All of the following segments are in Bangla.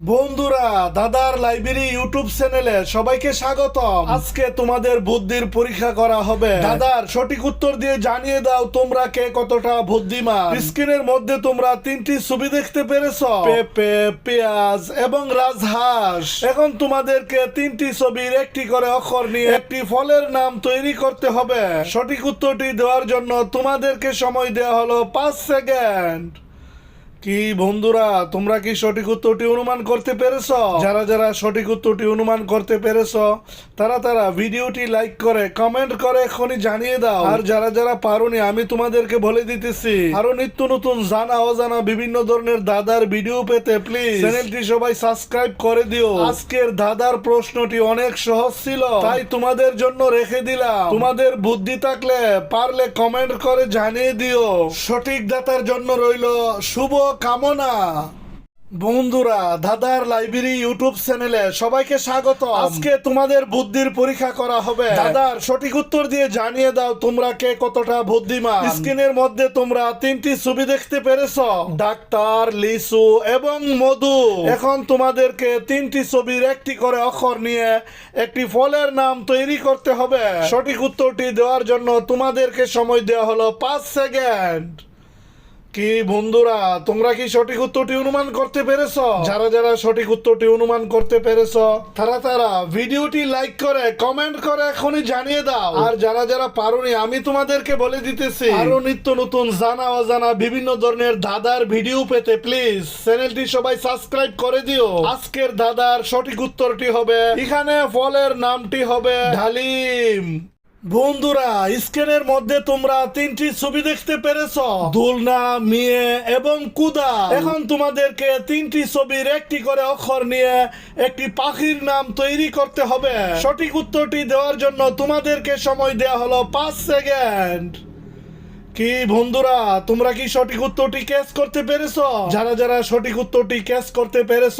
বন্ধুরা, দাদার লাইব্রেরি ইউটিউব চ্যানেলে সবাইকে স্বাগত আজকে তোমাদের বুদ্ধির পরীক্ষা করা হবে। দাদার সঠিক উত্তর দিয়ে জানিয়ে দাও তোমরা কে কতটা বুদ্ধিমান। স্ক্রিনের মধ্যে তোমরা তিনটি ছবি দেখতে পেরেছ। পেঁপে, পেঁয়াজ এবং রাজহাঁস। এখন তোমাদেরকে তিনটি ছবির একটি করে অক্ষর নিয়ে একটি ফলের নাম তৈরি করতে হবে। সঠিক উত্তরটি দেওয়ার জন্য তোমাদেরকে সময় দেওয়া হলো পাঁচ সেকেন্ড। কি বন্ধুরা, তোমরা কি সঠিক উত্তরটি অনুমান করতে পেরেছ? যারা যারা সঠিক উত্তরটি অনুমান করতে পেরেছ, তারা তারা ভিডিওটি লাইক করে কমেন্ট করে এখনই জানিয়ে দাও। আর যারা যারা পারোনি, আমি তোমাদেরকে বলে দিতেছি, আরও নিত্য নতুন জানা অজানা বিভিন্ন ধরনের দাদার ভিডিও পেতে প্লিজ চ্যানেলটি সবাই সাবস্ক্রাইব করে দিও। আজকের দাদার প্রশ্নটি অনেক সহজ ছিল, তাই তোমাদের জন্য রেখে দিলাম। তোমাদের বুদ্ধি থাকলে, পারলে কমেন্ট করে জানিয়ে দিও। সঠিক দাতার জন্য রইল শুভ কামনা। বন্ধুরা দাদার লাইব্রেরি ইউটিউব চ্যানেলে সবাইকে স্বাগত আজকে তোমাদের বুদ্ধির পরীক্ষা করা হবে। দাদার সঠিক উত্তর দিয়ে জানিয়ে দাও তোমরা কে কতটা বুদ্ধিমান। স্ক্রিনের মধ্যে তোমরা তিনটি ছবি দেখতে পেরেছ। ডাক্তার লিসু এবং মধু। এখন তোমাদেরকে তিনটি ছবির একটি করে অক্ষর নিয়ে একটি ফলের নাম তৈরি করতে হবে। সঠিক উত্তরটি দেওয়ার জন্য তোমাদেরকে সময় দেওয়া হলো পাঁচ সেকেন্ড। কি বন্ধুরা, তোমরা কি সঠিক উত্তরটি অনুমান করতে পেরেছ? যারা যারা সঠিক উত্তরটি অনুমান করতে পেরেছ, তারা তারা ভিডিওটি লাইক করে কমেন্ট করে এখনই জানিয়ে দাও। আর যারা যারা পারোনি, আমি তোমাদেরকে বলে দিতেছি, আরও নিত্য নতুন জানা অজানা বিভিন্ন ধরনের দাদার ভিডিও পেতে প্লিজ চ্যানেলটি সবাই সাবস্ক্রাইব করে দিও। আজকের দাদার সঠিক উত্তরটি হবে, এখানে ফলের নামটি হবে ডালিম। বন্ধুরা, স্ক্রিনের মধ্যে তোমরা তিনটি ছবি দেখতে পেরেছ। দোলনা, মেয়ে এবং কুদা এখন তোমাদেরকে তিনটি ছবির একটি করে অক্ষর নিয়ে একটি পাখির নাম তৈরি করতে হবে। সঠিক উত্তরটি দেওয়ার জন্য তোমাদেরকে সময় দেওয়া হলো পাঁচ সেকেন্ড। কি বন্ধুরা, তোমরা কি সঠিক উত্তরটি ক্যাচ করতে পেরেছ? যারা যারা সঠিক উত্তরটি ক্যাচ করতে পেরেছ,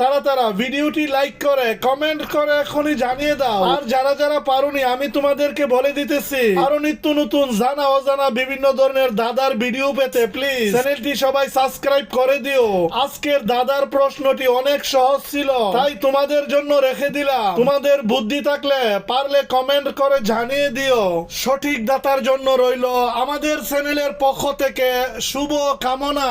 তারা তারা ভিডিওটি লাইক করে কমেন্ট করে এখনই জানিয়ে দাও। আর যারা যারা পারোনি, আমি তোমাদেরকে বলে দিতেছি, আরও নিত্য নতুন জানা অজানা বিভিন্ন ধরনের দাদার ভিডিও পেতে প্লিজ চ্যানেলটি সবাই সাবস্ক্রাইব করে দিও। আজকের দাদার প্রশ্নটি অনেক সহজ ছিল, তাই তোমাদের জন্য রেখে দিলাম। তোমাদের বুদ্ধি থাকলে, পারলে কমেন্ট করে জানিয়ে দিও। সঠিক দাতার জন্য রইল আমাদের চ্যানেলের পক্ষ থেকে শুভ কামনা।